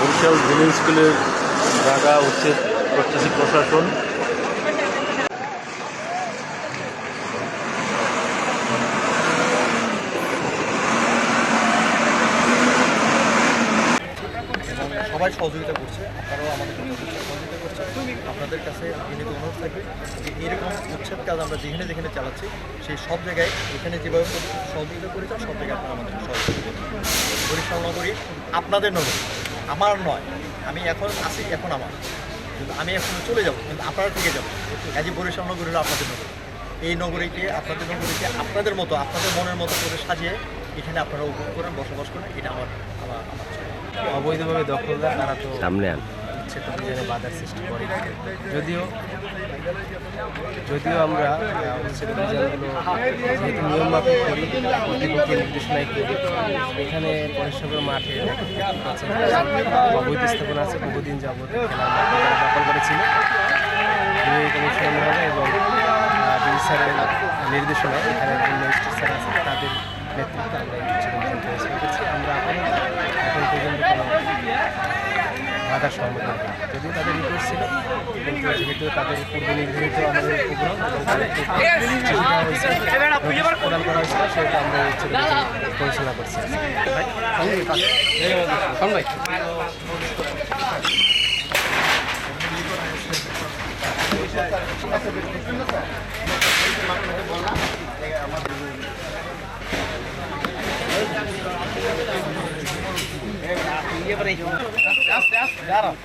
Barishal junior স্কুলের জায়গা উচ্ছেদ করতেছে প্রশাসন। সবাই সহযোগিতা করছে, আপনারাও আমাদের সহযোগিতা করছে আপনাদের কাছে বিনীত অনুরোধ থাকবে যে এরকম উচ্ছেদ কাজ আমরা যেখানে যেখানে চালাচ্ছি, সেই সব জায়গায় এখানে যেভাবে সহযোগিতা করেছেন, সব জায়গায় আপনারা আমাদের সহযোগিতা বরিশাল নগরী আপনাদের নগরী আমার নয়, আমি এখন আছি, এখন আমার। কিন্তু আমি এখন চলে যাব কিন্তু আপনারা থেকে যাব। কাজে বরিশাল নগরী হলো আপনাদের নগরী। এই নগরীকে আপনাদের নগরীকে আপনাদের মতো আপনাদের মনের মতো করে সাজিয়ে এখানে আপনারা উপভোগ করেন বসবাস করেন এটা আমার আমার। অবৈধভাবে দখলদার তারা তো সামনে আন। উচ্ছেদ অভিযানে বাধার সৃষ্টি করে। যদিও যদিও আমরা উচ্ছেদ অভিযানগুলো যেহেতু নিয়ম মাফিক করি, কর্তৃপক্ষের নির্দেশনায় করি, এখানে পরিষেবার মাঠে অবৈধ স্থাপনা আছে, বহুদিন যাবত খেলার দখল করেছিল। এবং স্যারের নির্দেশনায় এখানে বিভিন্ন স্যার আছে তাদের নেতৃত্বে আমরা এই উচ্ছেদ অভিযান পরিচালনা করছি আমরা আপাতত এখন পর্যন্ত কোনো বাধার সম্মুখীন হই যদিও তাদের রিপোর্ট ছিল যেহেতু তাদের পূর্ব নির্ধারিত আমাদের প্রদান করা হয়েছিল সেহেতু আমরা এই উচ্ছেদ অভিযান পরিচালনা করছি Essa, essa, cara.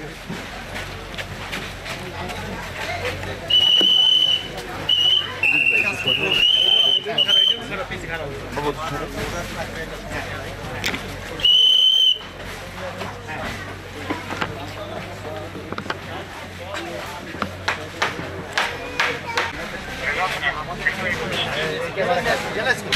Gracias.